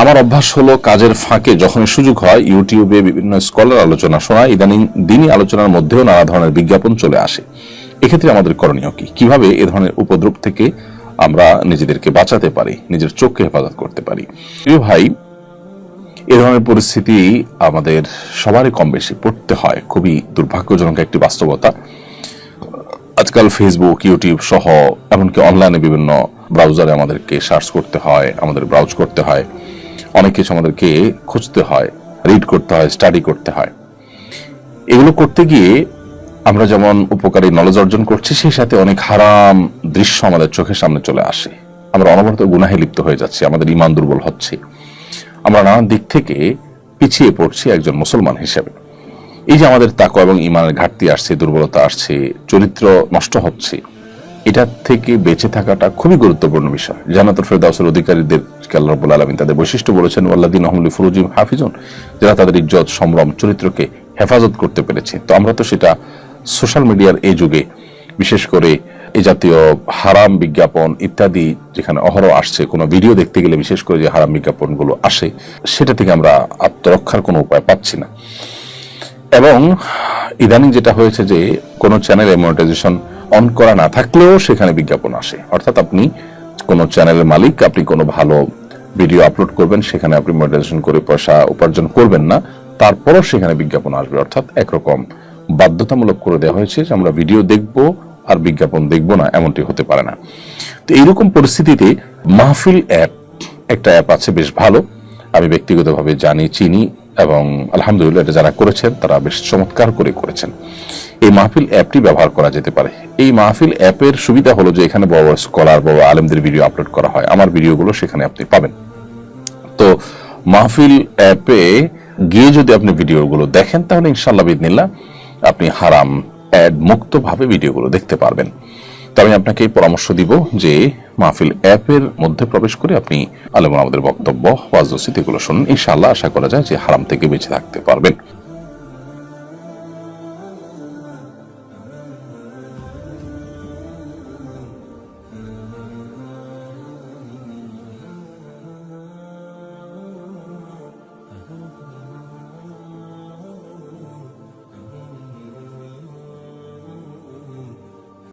আমার অভ্যাস হলো কাজের ফাঁকে যখন সুযোগ হয়, ইউটিউবে বিভিন্ন স্কলার আলোচনা শোনা, ইদানিং দিনই আলোচনার মধ্যেও নানা ধরনের বিজ্ঞাপন চলে আসে। এক্ষেত্রে আমাদের করণীয় কি? কীভাবে এ ধরনের উপদ্রব থেকে আমরা নিজেদেরকে বাঁচাতে পারি, নিজের চোখকে হেফাজত করতে পারি? ভাই, এ ধরনের পরিস্থিতি আমাদের সবারই কম বেশি পড়তে হয়, খুবই দুর্ভাগ্যজনক একটি বাস্তবতা। আজকাল ফেসবুক ইউটিউব সহ এমনকি অনলাইনে বিভিন্ন ব্রাউজারে আমাদেরকে সার্চ করতে হয়, আমাদের ব্রাউজ করতে হয়। অনেক কিছু আমাদেরকে খুঁজতে হয় রিড করতে হয় স্টাডি করতে হয়। এগুলো করতে গিয়ে আমরা যেমন উপকারী নলেজ অর্জন করছি, সেই সাথে অনেক হারাম দৃশ্য আমাদের চোখের সামনে চলে আসে। আমরা অনবরত গুনাহে লিপ্ত হয়ে যাচ্ছি, আমাদের ইমান দুর্বল হচ্ছে। আমরা নানান দিক থেকে পিছিয়ে পড়ছি একজন মুসলমান হিসেবে। এই যে আমাদের তাকো এবং ইমানের ঘাটতি আসছে, দুর্বলতা আসছে, চরিত্র নষ্ট হচ্ছে এটা থেকে বেঁচে থাকাটা খুবই গুরুত্বপূর্ণ বিষয়। জানাতুল ফেরদাউসের অধিকারীদের আল্লাহ রাব্বুল আলামিন তাদের বৈশিষ্ট্য বলেছেন ওয়াল্লাদিন আহমুল ফুরুজিম হাফিজুন, যারা তাদের ইজ্জত, সম্ভ্রম, চরিত্রকে হেফাজত করতে পেরেছে। তো আমরা তো সেটা সোশ্যাল মিডিয়ার এই যুগে, বিশেষ করে এই জাতীয় হারাম বিজ্ঞাপন ইত্যাদি যেখানে অহরহ আসছে, কোনো ভিডিও দেখতে গেলে বিশেষ করে যে হারাম বিজ্ঞাপনগুলো আসে, সেটা থেকে আমরা আত্মরক্ষার কোনো উপায় পাচ্ছি না। এবং ইদানিং যেটা হয়েছে যে কোনো চ্যানেলে মনিটাইজেশন অন করা না থাকলেও সেখানে বিজ্ঞাপন আসে। অর্থাৎ আপনি কোনো চ্যানেলের মালিক, আপনি কোনো ভালো ভিডিও আপলোড করবেন, সেখানে আপনি মনিটাইজেশন করে পয়সা উপার্জন করবেন না, তারপরও সেখানে বিজ্ঞাপন আসবে। অর্থাৎ একরকম বাধ্যতামূলক করে দেওয়া হয়েছে যে আমরা ভিডিও দেখব আর বিজ্ঞাপন দেখব না, এমনটি হতে পারে না। তো এইরকম পরিস্থিতিতে মাহফিল অ্যাপ একটা অ্যাপ আছে, বেশ ভালো। আমি ব্যক্তিগতভাবে জানি, চিনি এবং আলহামদুলিল্লাহ এটা যারা করেছেন, তারা বেশ চমৎকার করে করেছেন। এই মাহফিল অ্যাপটি ব্যবহার করা যেতে পারে। এই মাহফিল অ্যাপের সুবিধা হলো যে এখানে বড় স্কলার বড় আলেমদের ভিডিও আপলোড করা হয়। আমার ভিডিওগুলো সেখানে আপনি পাবেন। তো মাহফিল অ্যাপে গিয়ে যদি আপনি ভিডিওগুলো দেখেন, তাহলে ইনশাল্লাহ বিদিনিল্লাহ আপনি হারাম অ্যাড মুক্ত ভাবে ভিডিওগুলো দেখতে পারবেন। তো আমি আপনাকে পরামর্শ দিব যে মাহফিল অ্যাপের মধ্যে প্রবেশ করে আপনি আলেমন আমাদের বক্তব্য, ওয়াজ এগুলো শুনুন। ইনশাআল্লাহ আশা করা যায় যে হারাম থেকে বেঁচে থাকতে পারবেন।